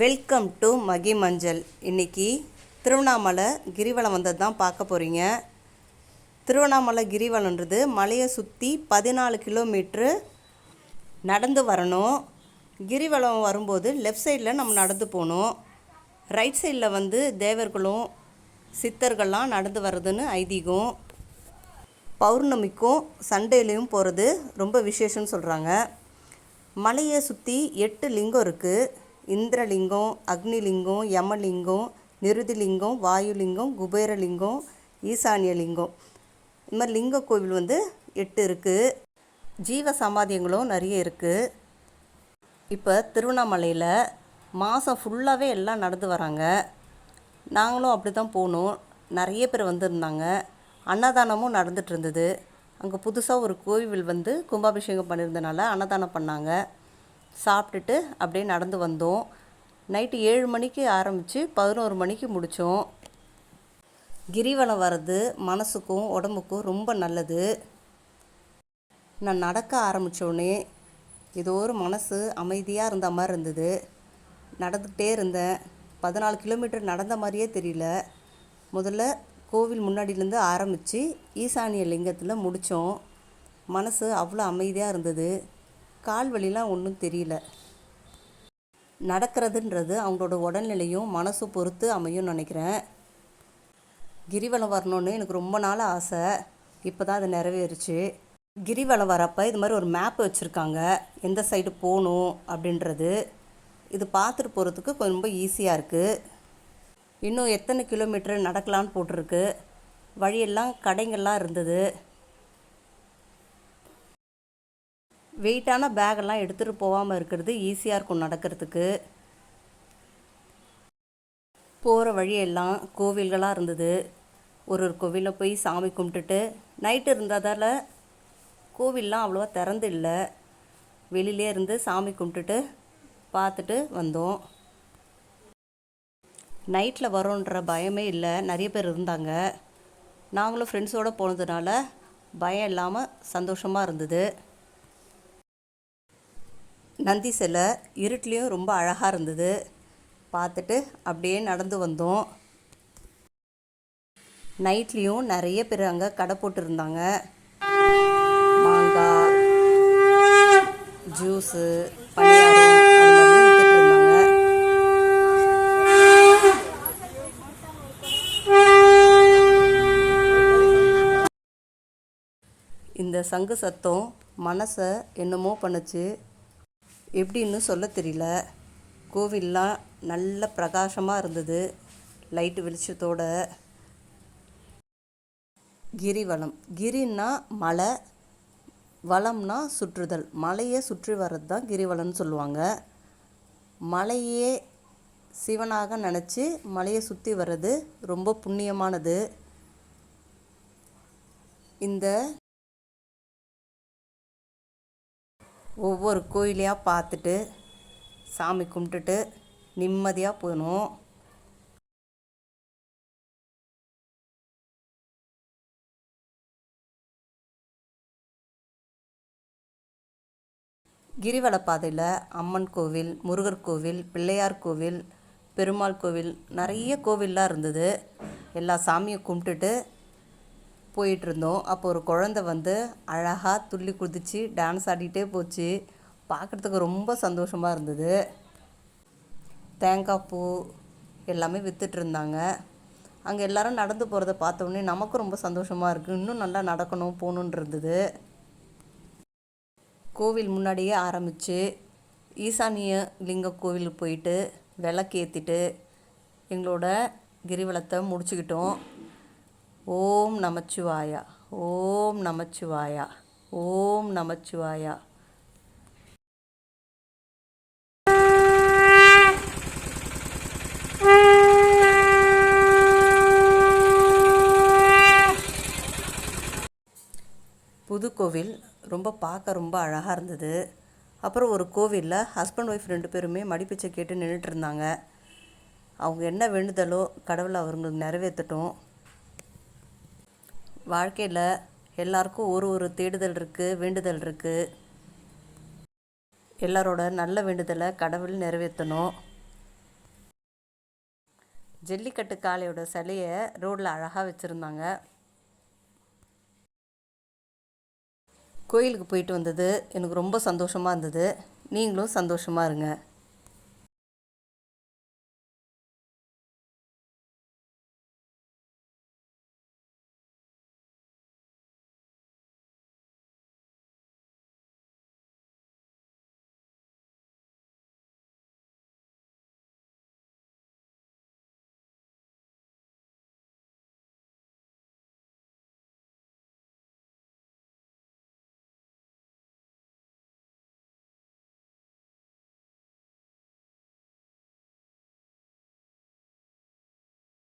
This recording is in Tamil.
வெல்கம் டு மகி மஞ்சள் இன்னைக்கு திருவண்ணாமலை கிரிவலம் வந்தது தான் பார்க்க போகிறீங்க திருவண்ணாமலை கிரிவலம்ன்றது மலையை சுற்றி பதினாலு கிலோமீட்ரு நடந்து வரணும். கிரிவலம் வரும்போது லெஃப்ட் சைடில் நம்ம நடந்து போகணும். ரைட் சைடில் வந்து தேவர்களும் சித்தர்கள்லாம் நடந்து வர்றதுன்னு ஐதீகம். பௌர்ணமிக்கும் சண்டேலையும் போகிறது ரொம்ப விசேஷம்னு சொல்கிறாங்க மலையை சுற்றி எட்டு லிங்கம் இருக்குது இந்திரலிங்கம் அக்னிலிங்கம் யமலிங்கம் நிருதிலிங்கம் வாயுலிங்கம் குபேரலிங்கம் ஈசானியலிங்கம். இந்த மாதிரி லிங்க கோவில் வந்து எட்டு இருக்குது ஜீவ சமாதியங்களும் நிறைய இருக்குது இப்போ திருவண்ணாமலையில் மாதம் ஃபுல்லாகவே எல்லாம் நடந்து வராங்க. நாங்களும் அப்படி தான் போனோம். நிறைய பேர் வந்திருந்தாங்க. அன்னதானமும் நடந்துகிட்டு இருந்தது. அங்கே புதுசாக ஒரு கோவில் வந்து கும்பாபிஷேகம் பண்ணியிருந்தனால அன்னதானம் பண்ணாங்க. சாப்பிட்டுட்டு அப்படியே நடந்து வந்தோம். நைட்டு ஏழு மணிக்கு ஆரம்பித்து பதினோரு மணிக்கு முடித்தோம் கிரிவலம் வர்றது மனசுக்கும் உடம்புக்கும் ரொம்ப நல்லது. நான் நடக்க ஆரம்பித்தோடனே ஏதோ ஒரு மனசு அமைதியாக இருந்த மாதிரி இருந்தது. நடந்துக்கிட்டே இருந்தேன். பதினாலு கிலோமீட்டர் நடந்த மாதிரியே தெரியல. முதல்ல கோவில் முன்னாடியிலேருந்து ஆரம்பித்து ஈசானிய லிங்கத்தில் முடித்தோம் மனசு அவ்வளோ அமைதியாக இருந்தது. கால் வலிலாம் ஒன்றும் தெரியல. நடக்கிறதுன்றது அவங்களோட உடல்நிலையும் மனசு பொறுத்து அமையும் நினைக்கிறேன். கிரிவலம் வரணுன்னு எனக்கு ரொம்ப நாள் ஆசை. இப்போ தான் அது நிறைவேறுச்சு. கிரிவலம் வரப்போ இது மாதிரி ஒரு மேப் வச்சுருக்காங்க. எந்த சைடு போகணும் அப்படின்றது. இது பார்த்துட்டு போகிறதுக்கு கொஞ்சம் ரொம்ப ஈஸியாக இருக்குது இன்னும் எத்தனை கிலோமீட்டர் நடக்கலான்னு போட்டிருக்கு. வழியெல்லாம் கடைங்கள்லாம் இருந்தது. வெயிட்டான பேகெல்லாம் எடுத்துகிட்டு போகாமல் இருக்கிறது ஈஸியாக இருக்கும் நடக்கிறதுக்கு. போகிற வழியெல்லாம் கோவில்களாக இருந்தது. ஒரு ஒரு கோவிலில் போய் சாமி கும்பிட்டுட்டு நைட்டு இருந்ததால் கோவில்லாம் அவ்வளோவா திறந்து இல்லை. வெளியிலே இருந்து சாமி கும்பிட்டுட்டு பார்த்துட்டு வந்தோம். நைட்டில் வரோன்ற பயமே இல்லை. நிறைய பேர் இருந்தாங்க. நாங்களும் ஃப்ரெண்ட்ஸோடு போனதுனால பயம் இல்லாமல் சந்தோஷமாக இருந்தது. நந்தி சிலை இருட்லேயும் ரொம்ப அழகாக இருந்தது. பார்த்துட்டு அப்படியே நடந்து வந்தோம். நைட்லேயும் நிறைய பேர் அங்கே கடை போட்டுருந்தாங்க. மாங்காய் ஜூஸு பணியாரம் இருந்தாங்க. இந்த சங்கு சத்தம் மனசை என்னமோ பண்ணுச்சு. எப்படின்னு சொல்ல தெரியல. கோவில்லாம் நல்ல பிரகாசமாக இருந்தது. லைட்டு வெளிச்சத்தோட. கிரிவலம். கிரின்னா மலை. வளம்னா சுற்றுதல். மலையை சுற்றி வர்றது தான் கிரிவலம்னு சொல்லுவாங்க. மலையே சிவனாக நினச்சி மலையை சுற்றி வர்றது ரொம்ப புண்ணியமானது. இந்த ஒவ்வொரு கோயிலையாக பார்த்துட்டு சாமி கும்பிட்டுட்டு நிம்மதியாக போகணும். கிரிவல பாதையில் அம்மன் கோவில் முருகர் கோவில் பிள்ளையார் கோவில் பெருமாள் கோவில் நிறைய கோவில்லாம் இருந்தது. எல்லா சாமியும் கும்பிட்டுட்டு போயிட்டுருந்தோம். அப்போ ஒரு குழந்த வந்து அழகாக துள்ளி குதித்து டான்ஸ் ஆடிக்கிட்டே போச்சு. பார்க்குறதுக்கு ரொம்ப சந்தோஷமாக இருந்தது. தேங்காய் பூ எல்லாமே விற்றுட்ருந்தாங்க இருந்தாங்க. அங்கே எல்லாரும் நடந்து போகிறத பார்த்தோன்னே நமக்கும் ரொம்ப சந்தோஷமாக இருக்குது இன்னும் நல்லா நடக்கணும் போகணுன் இருந்தது. கோவில் முன்னாடியே ஆரம்பித்து ஈசானிய லிங்க கோவிலுக்கு போயிட்டு விளக்கேற்றிட்டு எங்களோட கிரிவலத்தை முடிச்சுக்கிட்டோம். ஓம் நமச்சிவாயா. ஓம் நமச்சிவாயா. ஓம் நமச்சிவாயா. புதுக்கோவில் ரொம்ப பார்க்க ரொம்ப அழகாக இருந்தது. அப்புறம் ஒரு கோவிலில் ஹஸ்பண்ட் ஒய்ஃப் ரெண்டு பேருமே மடிப்பிச்சை கேட்டு நின்றுட்டு இருந்தாங்க. அவங்க என்ன வேண்டுதலோ கடவுளை அவங்களுக்கு நிறைவேற்றட்டும் வாழ்க்கையில் எல்லாருக்கும் ஒரு ஒரு தேடுதல் இருக்குது வேண்டுதல் இருக்குது எல்லாரோட நல்ல வேண்டுதலை கடவுள் நிறைவேற்றணும். ஜல்லிக்கட்டு காளையோட சிலையை ரோட்டில் அழகாக வச்சுருந்தாங்க. கோயிலுக்கு போயிட்டு வந்தது எனக்கு ரொம்ப சந்தோஷமாக இருந்தது. நீங்களும் சந்தோஷமாக இருங்க.